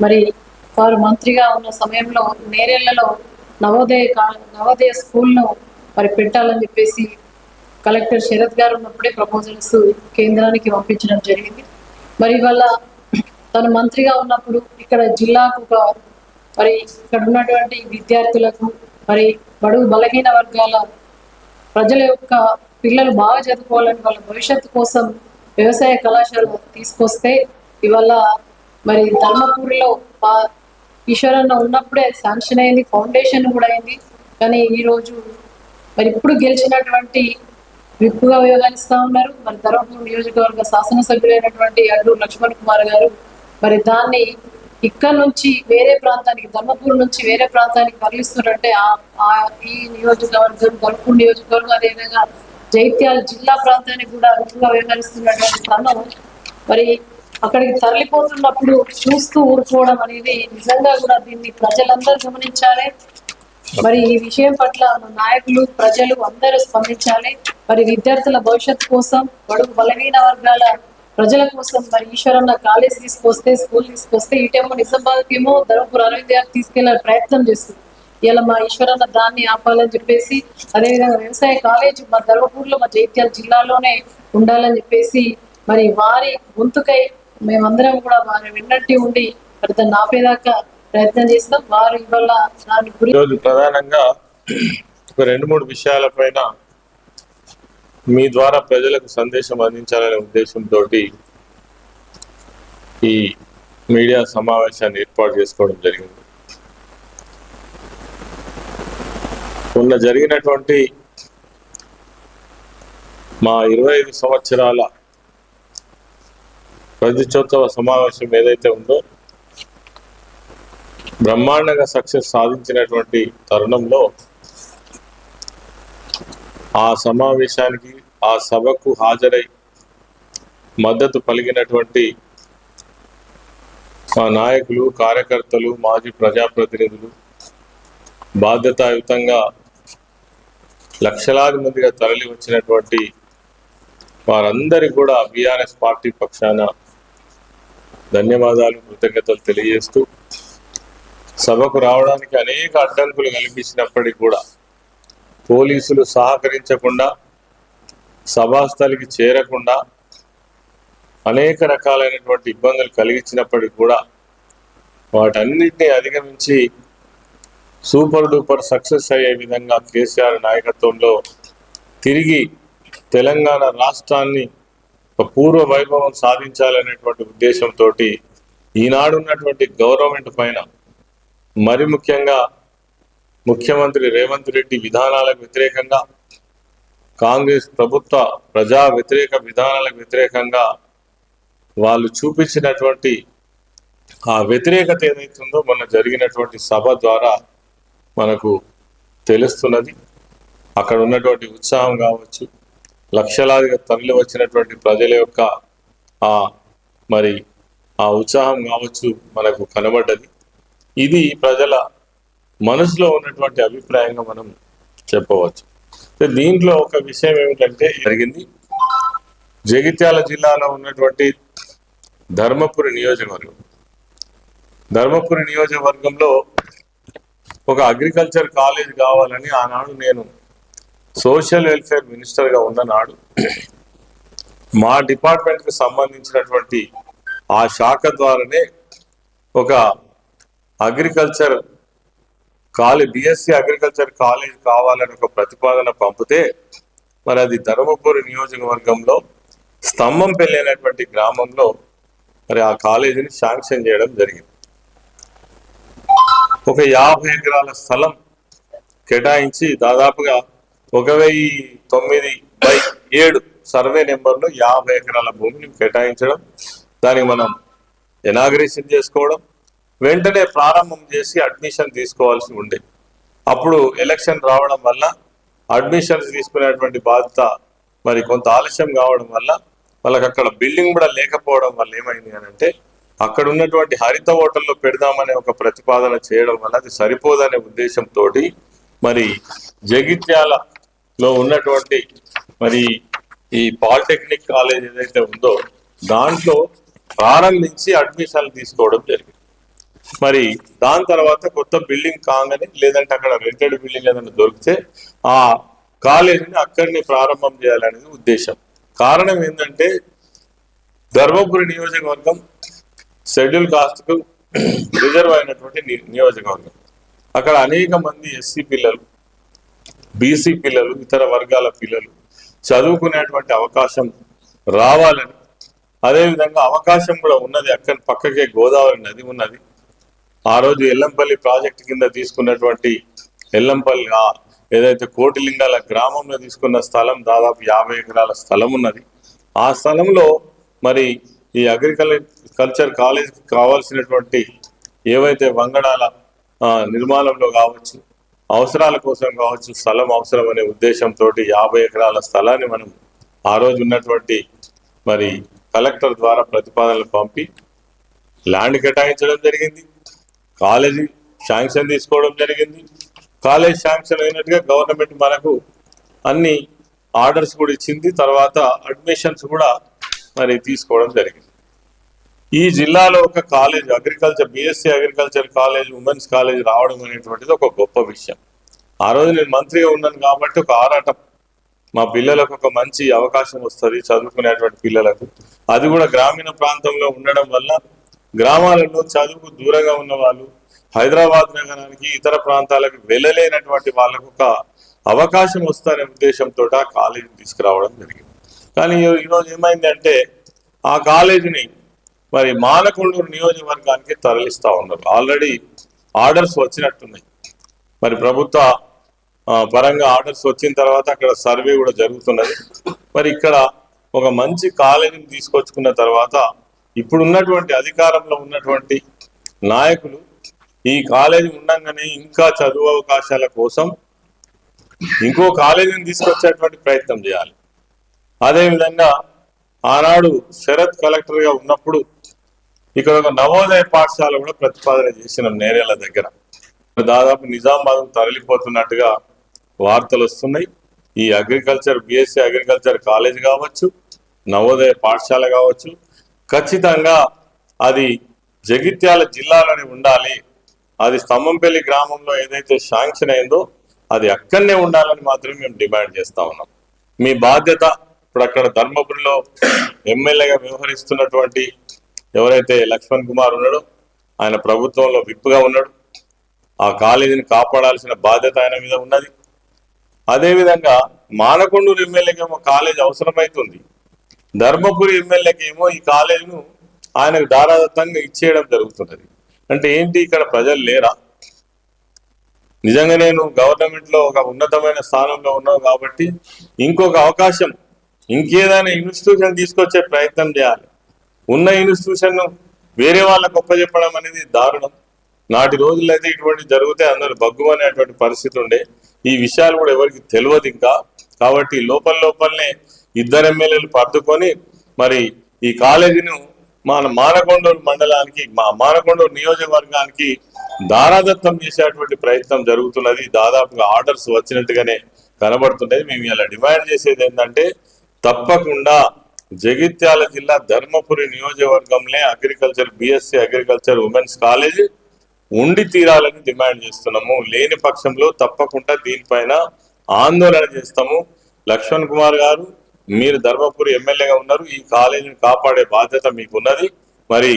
మరి వారు మంత్రిగా ఉన్న సమయంలో నేరేళ్ళలో నవోదయ కా- నవోదయ స్కూల్ను మరి పెట్టాలని చెప్పేసి కలెక్టర్ శరత్ గారు ఉన్నప్పుడే ప్రపోజల్స్ కేంద్రానికి పంపించడం జరిగింది. మరి ఇవాళ తను మంత్రిగా ఉన్నప్పుడు ఇక్కడ జిల్లాకు ఒక మరి ఇక్కడ ఉన్నటువంటి విద్యార్థులకు మరి బడుగు బలహీన వర్గాల ప్రజల యొక్క పిల్లలు బాగా చదువుకోవాలని వాళ్ళ భవిష్యత్తు కోసం వ్యవసాయ కళాశాల తీసుకొస్తే ఇవాళ మరి ధర్మపూర్లో బా- ఈశ్వరన్న ఉన్నప్పుడే శాంక్షన్ అయింది ఫౌండేషన్ కూడా అయింది. కానీ ఈరోజు మరి ఇప్పుడు గెలిచినటువంటి విప్పుగా వ్యవహరిస్తా ఉన్నారు. మరి ధర్మపూర్ నియోజకవర్గ శాసనసభ్యులైనటువంటి అడ్డూరు లక్ష్మణ్ కుమార్ గారు మరి దాన్ని ఇక్కడ నుంచి వేరే ప్రాంతానికి ధర్మపూర్ నుంచి వేరే ప్రాంతానికి తరలిస్తున్నారంటే ఆ ఆ ఈ నియోజకవర్గం ధర్మపూర్ నియోజకవర్గం అదేవిధంగా జైత్యాల జిల్లా ప్రాంతానికి కూడా విప్పుగా వ్యవహరిస్తున్నటువంటి తను మరి అక్కడికి తరలిపోతున్నప్పుడు చూస్తూ ఊరుకోవడం అనేది నిజంగా కూడా దీన్ని ప్రజలందరూ గమనించాలి. మరి ఈ విషయం పట్ల నాయకులు ప్రజలు అందరూ స్పందించాలి. మరి విద్యార్థుల భవిష్యత్తు కోసం బడుగు బలహీన వర్గాల ప్రజల కోసం మరి ఈశ్వరన్న కాలేజ్ తీసుకొస్తే స్కూల్ తీసుకొస్తే ఇటేమో నిజామాబాద్కి ఏమో ధర్మపుర అరవింద్ గారు తీసుకెళ్ళే ప్రయత్నం చేస్తుంది. ఇలా మా ఈశ్వరన్న దాన్ని ఆపాలని చెప్పేసి అదేవిధంగా వ్యవసాయ కాలేజ్ మా ధర్మపూర్లో మా జైత్యాల జిల్లాలోనే ఉండాలని చెప్పేసి మరి వారి గొంతుకై మేమందరం కూడా వారి విన్నట్టు ఉండి మరి దాన్ని ఆపేదాకా ప్రయత్నం చేస్తాం. వారు ఇవాళ దాని గురించి ప్రధానంగా ఒక రెండు మూడు విషయాల పైన మీ ద్వారా ప్రజలకు సందేశం అందించాలనే ఉద్దేశంతో ఈ మీడియా సమావేశాన్ని ఏర్పాటు చేసుకోవడం జరిగింది. మొన్న జరిగినటువంటి మా ఇరవై ఐదు సంవత్సరాల ప్రతిచోత్సవ సమావేశం ఏదైతే ఉందో బ్రహ్మాండంగా సక్సెస్ సాధించినటువంటి తరుణంలో ఆ సమావేశానికి ఆ సభకు హాజరై మద్దతు పలికినటువంటి మా నాయకులు కార్యకర్తలు మాజీ ప్రజాప్రతినిధులు బాధ్యతాయుతంగా లక్షలాది మందిగా తరలి వచ్చినటువంటి వారందరికీ కూడా బీఆర్ఎస్ పార్టీ పక్షాన ధన్యవాదాలు కృతజ్ఞతలు తెలియజేస్తూ సభకు రావడానికి అనేక అడ్డంకులు కల్పించినప్పటికీ కూడా పోలీసులు సహకరించకుండా సభాస్థలికి చేరకుండా అనేక రకాలైనటువంటి ఇబ్బందులు కలిగించినప్పటికీ కూడా వాటన్నిటినీ అధిగమించి సూపర్ డూపర్ సక్సెస్ అయ్యే విధంగా కేసీఆర్ నాయకత్వంలో తిరిగి తెలంగాణ రాష్ట్రాన్ని పూర్వ వైభవం సాధించాలనేటువంటి ఉద్దేశంతో ఈనాడు ఉన్నటువంటి గవర్నమెంట్ పైన మరి ముఖ్యంగా ముఖ్యమంత్రి రేవంత్ రెడ్డి విధానాలకు వ్యతిరేకంగా కాంగ్రెస్ ప్రభుత్వ ప్రజా వ్యతిరేక విధానాలకు వ్యతిరేకంగా వాళ్ళు చూపించినటువంటి ఆ వ్యతిరేకత ఏదైతుందో మొన్న జరిగినటువంటి సభ ద్వారా మనకు తెలుస్తున్నది. అక్కడ ఉన్నటువంటి ఉత్సాహం కావచ్చు లక్షలాదిగా తరలి వచ్చినటువంటి ప్రజల యొక్క ఆ మరి ఆ ఉత్సాహం కావచ్చు మనకు కనబడ్డది. ఇది ప్రజల మనసులో ఉన్నటువంటి అభిప్రాయంగా మనం చెప్పవచ్చు. దీంట్లో ఒక విషయం ఏమిటంటే జరిగింది. జగిత్యాల జిల్లాలో ఉన్నటువంటి ధర్మపురి నియోజకవర్గం. ధర్మపురి నియోజకవర్గంలో ఒక అగ్రికల్చర్ కాలేజ్ కావాలని ఆనాడు నేను సోషల్ వెల్ఫేర్ మినిస్టర్గా ఉన్ననాడు మా డిపార్ట్మెంట్కి సంబంధించినటువంటి ఆ శాఖ ద్వారానే ఒక agriculture college BSc agriculture college కావాలని ఒక ప్రతిపాదన పంపితే మరి అది ధర్మపురి నియోజకవర్గంలో స్తంభం పెళ్ళైనటువంటి గ్రామంలో మరి ఆ కాలేజీని శాంక్షన్ చేయడం జరిగింది. ఒక యాభై ఎకరాల స్థలం కేటాయించి దాదాపుగా ఒక వెయ్యి తొమ్మిది బై ఏడు సర్వే నెంబర్లో యాభై ఎకరాల భూమిని కేటాయించడం దానికి మనం ఎనాగరేషన్ చేసుకోవడం వెంటనే ప్రారంభం చేసి అడ్మిషన్ తీసుకోవాల్సి ఉండే. అప్పుడు ఎలక్షన్ రావడం వల్ల అడ్మిషన్స్ తీసుకునేటువంటి బాధ్యత మరి కొంత ఆలస్యం కావడం వల్ల వాళ్ళకి అక్కడ బిల్డింగ్ కూడా లేకపోవడం వల్ల ఏమైంది అని అంటే అక్కడ ఉన్నటువంటి హరిత హోటల్లో పెడదామనే ఒక ప్రతిపాదన చేయడం వల్ల అది సరిపోదనే ఉద్దేశంతో మరి జగిత్యాల లో ఉన్నటువంటి మరి ఈ పాలిటెక్నిక్ కాలేజ్ ఏదైతే ఉందో దాంట్లో ప్రారంభించి అడ్మిషన్లు తీసుకోవడం జరిగింది. మరి దాని తర్వాత కొత్త బిల్డింగ్ కాగానే లేదంటే అక్కడ రెంటెడ్ బిల్డింగ్ ఏదైనా దొరికితే ఆ కాలేజీని అక్కడిని ప్రారంభం చేయాలనేది ఉద్దేశం. కారణం ఏంటంటే ధర్మపురి నియోజకవర్గం షెడ్యూల్ కాస్ట్కు రిజర్వ్ అయినటువంటి ని- నియోజకవర్గం. అక్కడ అనేక మంది ఎస్సీ పిల్లలు బీసీ పిల్లలు ఇతర వర్గాల పిల్లలు చదువుకునేటువంటి అవకాశం రావాలని. అదేవిధంగా అవకాశం కూడా ఉన్నది. అక్కడ పక్కకే గోదావరి నది ఉన్నది. ఆ రోజు ఎల్లంపల్లి ప్రాజెక్టు కింద తీసుకున్నటువంటి ఎల్లంపల్లి ఏదైతే కోటిలింగాల గ్రామంలో తీసుకున్న స్థలం దాదాపు యాభై ఎకరాల స్థలం ఉన్నది. ఆ స్థలంలో మరి ఈ అగ్రికల్చర్ కల్చర్ కాలేజ్కి కావాల్సినటువంటి ఏవైతే వంగడాల నిర్మాణంలో కావచ్చు అవసరాల కోసం కావచ్చు స్థలం అవసరం అనే ఉద్దేశంతో యాభై ఎకరాల స్థలాన్ని మనం ఆ రోజు ఉన్నటువంటి మరి కలెక్టర్ ద్వారా ప్రతిపాదనలు పంపి ల్యాండ్ కేటాయించడం జరిగింది. కాలేజీ శాంక్షన్ తీసుకోవడం జరిగింది. కాలేజ్ శాంక్షన్ అయినట్టుగా గవర్నమెంట్ మనకు అన్ని ఆర్డర్స్ కూడా ఇచ్చింది. తర్వాత అడ్మిషన్స్ కూడా మరి తీసుకోవడం జరిగింది. ఈ జిల్లాలో ఒక college agriculture BSc agriculture college women's college రావడం అనేటువంటిది ఒక గొప్ప విషయం. ఆ రోజు నేను మంత్రిగా ఉన్నాను కాబట్టి ఒక ఆరాటం. మా పిల్లలకు ఒక మంచి అవకాశం వస్తుంది చదువుకునేటువంటి పిల్లలకు. అది కూడా గ్రామీణ ప్రాంతంలో ఉండడం వల్ల గ్రామాలలో చదువుకు దూరంగా ఉన్న వాళ్ళు హైదరాబాద్ నగరానికి ఇతర ప్రాంతాలకు వెళ్ళలేనటువంటి వాళ్ళకు ఒక అవకాశం వస్తారనే ఉద్దేశంతో ఆ కాలేజీని తీసుకురావడం జరిగింది. కానీ ఈ- ఈరోజు ఏమైందంటే ఆ కాలేజీని మరి మానకొండూరు నియోజకవర్గానికి తరలిస్తా ఉన్నారు. ఆల్రెడీ ఆర్డర్స్ వచ్చినట్టున్నాయి. మరి ప్రభుత్వ పరంగా ఆర్డర్స్ వచ్చిన తర్వాత అక్కడ సర్వే కూడా జరుగుతున్నది. మరి ఇక్కడ ఒక మంచి కాలేజీని తీసుకొచ్చుకున్న తర్వాత ఇప్పుడు ఉన్నటువంటి అధికారంలో ఉన్నటువంటి నాయకులు ఈ కాలేజీ ఉండగానే ఇంకా చదువు అవకాశాల కోసం ఇంకో కాలేజీని తీసుకొచ్చేటువంటి ప్రయత్నం చేయాలి. అదేవిధంగా ఆనాడు శరత్ కలెక్టర్గా ఉన్నప్పుడు ఇక్కడ ఒక నవోదయ పాఠశాల కూడా ప్రతిపాదన చేసిన నేరేళ్ళ దగ్గర. దాదాపు నిజామాబాద్ తరలిపోతున్నట్టుగా వార్తలు వస్తున్నాయి. ఈ అగ్రికల్చర్ బిఎస్సి అగ్రికల్చర్ కాలేజ్ కావచ్చు నవోదయ పాఠశాల కావచ్చు ఖచ్చితంగా అది జగిత్యాల జిల్లాలోనే ఉండాలి. అది స్తంభంపల్లి గ్రామంలో ఏదైతే శాంక్షన్ అయిందో అది అక్కడనే ఉండాలని మాత్రమే మేము డిమాండ్ చేస్తా ఉన్నాం. మీ బాధ్యత ఇప్పుడు అక్కడ ధర్మపురిలో ఎమ్మెల్యేగా వ్యవహరిస్తున్నటువంటి ఎవరైతే లక్ష్మణ్ కుమార్ ఉన్నాడో ఆయన ప్రభుత్వంలో విప్పుగా ఉన్నాడు. ఆ కాలేజీని కాపాడాల్సిన బాధ్యత ఆయన మీద ఉన్నది. అదేవిధంగా మానకొండూరు ఎమ్మెల్యేకేమో కాలేజ్ అవసరమైతుంది. ధర్మపురి ఎమ్మెల్యేకేమో ఈ కాలేజీను ఆయనకు దారాదత్తంగా ఇచ్చేయడం జరుగుతున్నది. అంటే ఏంటి? ఇక్కడ ప్రజలు లేరా? నిజంగా నేను గవర్నమెంట్లో ఒక ఉన్నతమైన స్థానంలో ఉన్నావు కాబట్టి ఇంకొక అవకాశం ఇంకేదైనా ఇన్స్టిట్యూషన్ తీసుకొచ్చే ప్రయత్నం చేయాలి. ఉన్న ఇన్స్టిట్యూషన్ వేరే వాళ్ళకు ఒప్పజెప్పడం అనేది దారుణం. నాటి రోజుల్లో అయితే ఇటువంటి జరిగితే అందరు బగ్గుమనేటువంటి పరిస్థితి ఉండే. ఈ విషయాలు కూడా ఎవరికి తెలియదు ఇంకా. కాబట్టి లోపల లోపలనే ఇద్దరు ఎమ్మెల్యేలు పట్టుకొని మరి ఈ కాలేజీను మన మానకొండూరు మండలానికి మా మానకొండూరు నియోజకవర్గానికి దారాదత్తం చేసేటువంటి ప్రయత్నం జరుగుతున్నది. దాదాపుగా ఆర్డర్స్ వచ్చినట్టుగానే కనబడుతున్నది మేము ఇలా డిమాండ్ చేసేది ఏంటంటే తప్పకుండా జగిత్యాల జిల్లా ధర్మపురి నియోజకవర్గంలో agriculture BSc agriculture women's college ఉండి తీరాలని డిమాండ్ చేస్తున్నాము. లేని పక్షంలో తప్పకుండా దీనిపైన ఆందోళన చేస్తాము. లక్ష్మణ్ కుమార్ గారు మీరు ధర్మపురి ఎమ్మెల్యేగా ఉన్నారు. ఈ కాలేజీని కాపాడే బాధ్యత మీకు ఉన్నది మరి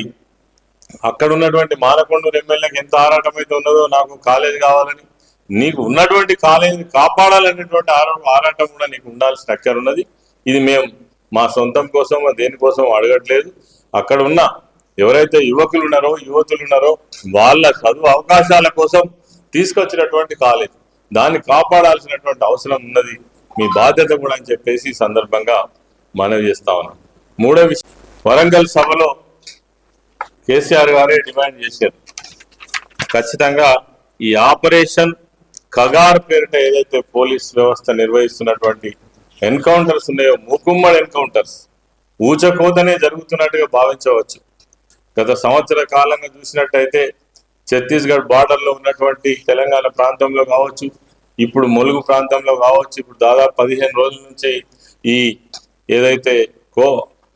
అక్కడ ఉన్నటువంటి మానకొండూరు ఎమ్మెల్యేకి ఎంత ఆరాటం అయితే ఉన్నదో నాకు కాలేజ్ కావాలని నీకు ఉన్నటువంటి కాలేజీని కాపాడాలనేటువంటి ఆరా ఆరాటం కూడా నీకు ఉండాల్సిన అక్కర ఉన్నది. ఇది మేము మా సొంతం కోసం దేనికోసం అడగట్లేదు. అక్కడ ఉన్న ఎవరైతే యువకులు ఉన్నారో యువతులు ఉన్నారో వాళ్ళ చదువు అవకాశాల కోసం తీసుకొచ్చినటువంటి కాలేజ్. దాన్ని కాపాడాల్సినటువంటి అవసరం ఉన్నది. మీ బాధ్యత కూడా అని చెప్పేసి ఈ సందర్భంగా మనవి చేస్తా ఉన్నాం. మూడో విషయం వరంగల్ సభలో కేసీఆర్ గారే డిమాండ్ చేశారు. ఖచ్చితంగా ఈ ఆపరేషన్ కగార్ పేరిట ఏదైతే పోలీస్ వ్యవస్థ నిర్వహిస్తున్నటువంటి ఎన్కౌంటర్స్ ఉన్నాయో మూకుమ్మడి ఎన్కౌంటర్స్. ఊచకోతనే జరుగుతున్నట్టుగా భావించవచ్చు. గత సంవత్సర కాలంగా చూసినట్టయితే ఛత్తీస్గఢ్ బార్డర్లో ఉన్నటువంటి తెలంగాణ ప్రాంతంలో కావచ్చు ఇప్పుడు ములుగు ప్రాంతంలో కావచ్చు ఇప్పుడు దాదాపు పదిహేను రోజుల నుంచి ఈ ఏదైతే కో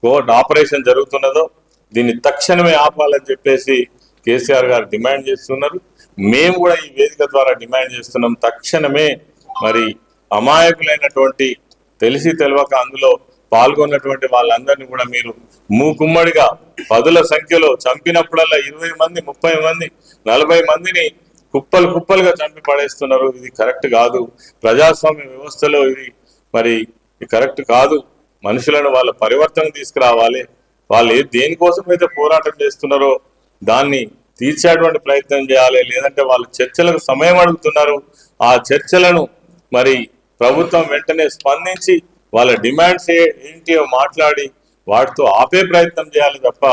కోర్ట్ ఆపరేషన్ జరుగుతున్నదో దీన్ని తక్షణమే ఆపాలని చెప్పేసి కేసీఆర్ గారు డిమాండ్ చేస్తున్నారు. మేము కూడా ఈ వేదిక ద్వారా డిమాండ్ చేస్తున్నాం. తక్షణమే మరి అమాయకులైనటువంటి తెలిసి తెలియక అందులో పాల్గొన్నటువంటి వాళ్ళందరినీ కూడా మీరు మూకుమ్మడిగా పదుల సంఖ్యలో చంపినప్పుడల్లా ఇరవై మంది ముప్పై మంది నలభై మందిని కుప్పలు కుప్పలుగా చంపి పడేస్తున్నారు. ఇది కరెక్ట్ కాదు. ప్రజాస్వామ్య వ్యవస్థలో ఇది మరి ఇది కరెక్ట్ కాదు. మనుషులను వాళ్ళ పరివర్తన తీసుకురావాలి. వాళ్ళు ఏ దేనికోసం అయితే పోరాటం చేస్తున్నారో దాన్ని తీర్చేటువంటి ప్రయత్నం చేయాలి. లేదంటే వాళ్ళు చర్చలకు సమయం అడుగుతున్నారు. ఆ చర్చలను మరి ప్రభుత్వం వెంటనే స్పందించి వాళ్ళ డిమాండ్స్ ఏంటియో మాట్లాడి వాటితో ఆపే ప్రయత్నం చేయాలి తప్ప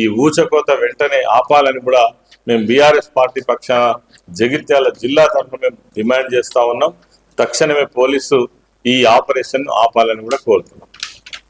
ఈ ఊచకోత వెంటనే ఆపాలని కూడా మేము బీఆర్ఎస్ పార్టీ పక్షాన జగిత్యాల జిల్లా తరఫున మేము డిమాండ్ చేస్తా ఉన్నాం. తక్షణమే పోలీసు ఈ ఆపరేషన్ ఆపాలని కూడా కోరుతున్నాం.